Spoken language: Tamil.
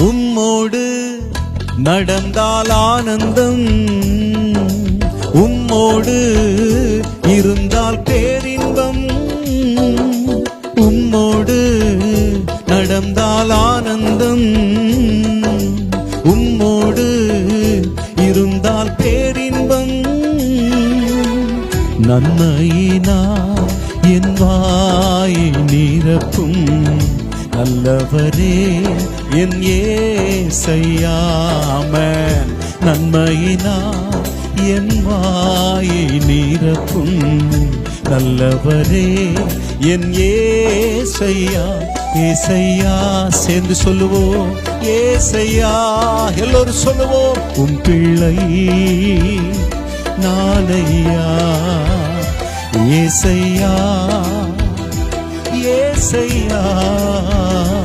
உம்மோடு நடந்தால் ஆனந்தம். உம்மோடு இருந்தால் பேரின்பம். உம்மோடு நடந்தால் ஆனந்தம். உம்மோடு இருந்தால் பேரின்பம். நன்மையினா என் வாயை நிரப்பும். நல்லவரே என் ஏசையாம நன்மையினா என் வாயை நிரப்பும். நல்லவரே என் ஏசையா ஏசையா சேர்ந்து சொல்லுவோம். ஏசையா எல்லோரும் சொல்லுவோம். உன் பிள்ளை நாளையா. ஏசையா ஏசையா